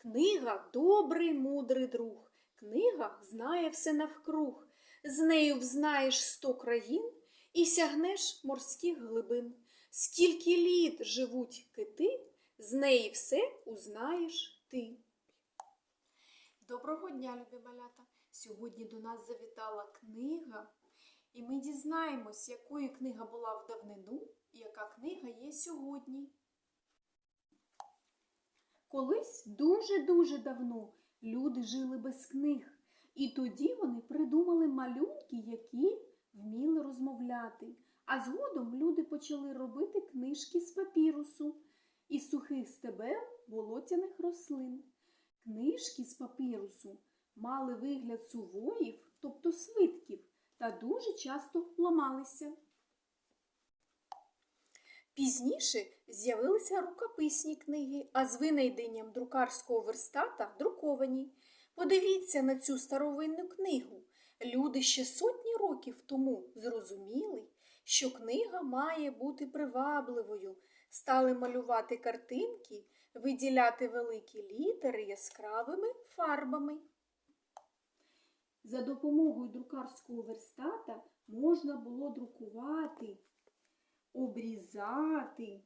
Книга добрий мудрий друг. Книга знає все навкруг. З нею взнаєш сто країн і сягнеш морських глибин. Скільки літ живуть кити, з неї все узнаєш ти. Доброго дня, любі малята! Сьогодні до нас завітала книга, і ми дізнаємось, якою книга була в давнину і яка книга є сьогодні. Колись дуже-дуже давно люди жили без книг, і тоді вони придумали малюнки, які вміли розмовляти. А згодом люди почали робити книжки з папірусу із сухих стебел болотяних рослин. Книжки з папірусу мали вигляд сувоїв, тобто свитків, та дуже часто ламалися. Пізніше з'явилися рукописні книги, а з винайденням друкарського верстата друковані. Подивіться на цю старовинну книгу. Люди ще сотні років тому зрозуміли, що книга має бути привабливою, стали малювати картинки, виділяти великі літери яскравими фарбами. За допомогою друкарського верстата можна було друкувати обрізати,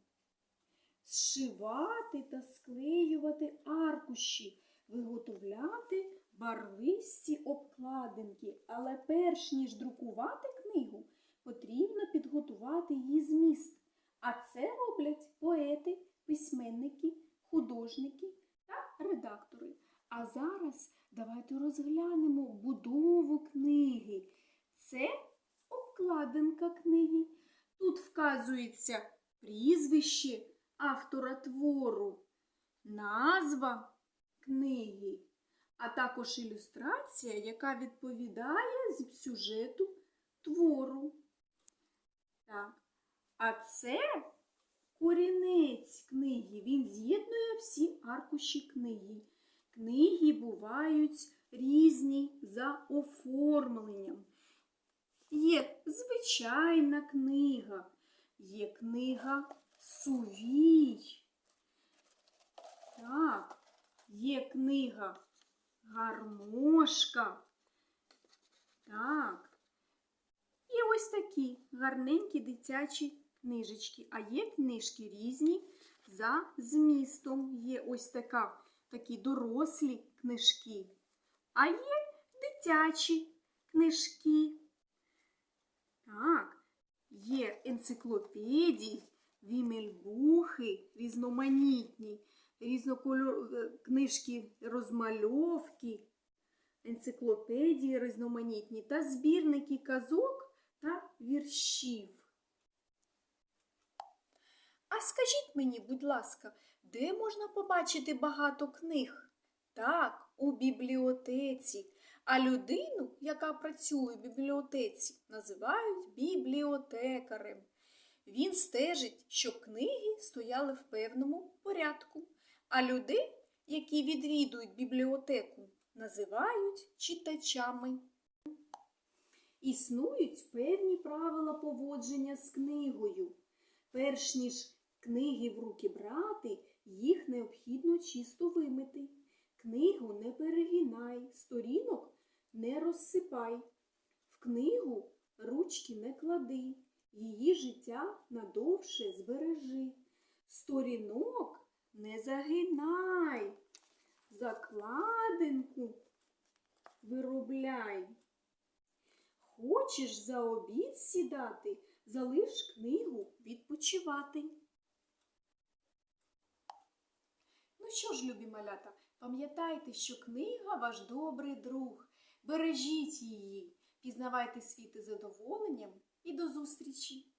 зшивати та склеювати аркуші, виготовляти барвисті обкладинки. Але перш ніж друкувати книгу, потрібно підготувати її зміст. А це роблять поети, письменники, художники та редактори. А зараз давайте розглянемо будову книги. Це обкладинка книги. Тут вказується прізвище автора твору, назва книги, а також ілюстрація, яка відповідає сюжету твору. Так. А це корінець книги. Він з'єднує всі аркуші книги. Книги бувають різні за оформленням. Звичайна книга, є книга сувій. Так, є книга гармошка. Так. І ось такі гарненькі дитячі книжечки. А є книжки різні за змістом. Є ось така, такі дорослі книжки. А є дитячі книжки. Так, є енциклопедії, вімельбухи, різноманітні, різнокольор... е, книжки розмальовки, енциклопедії різноманітні та збірники казок та віршів. А скажіть мені, будь ласка, де можна побачити багато книг? Так, у бібліотеці. А людину, яка працює в бібліотеці, називають бібліотекарем. Він стежить, щоб книги стояли в певному порядку. А людей, які відвідують бібліотеку, називають читачами. Існують певні правила поводження з книгою. Перш ніж книги в руки брати, їх необхідно чисто вимити. Книгу не перегинай, сторінок не розсипай. В книгу ручки не клади, її життя надовше збережи. Сторінок не загинай, закладинку виробляй. Хочеш за обід сідати, залиш книгу відпочивати. Ну що ж, любі малята, пам'ятайте, що книга ваш добрий друг. Бережіть її, пізнавайте світ із задоволенням і до зустрічі!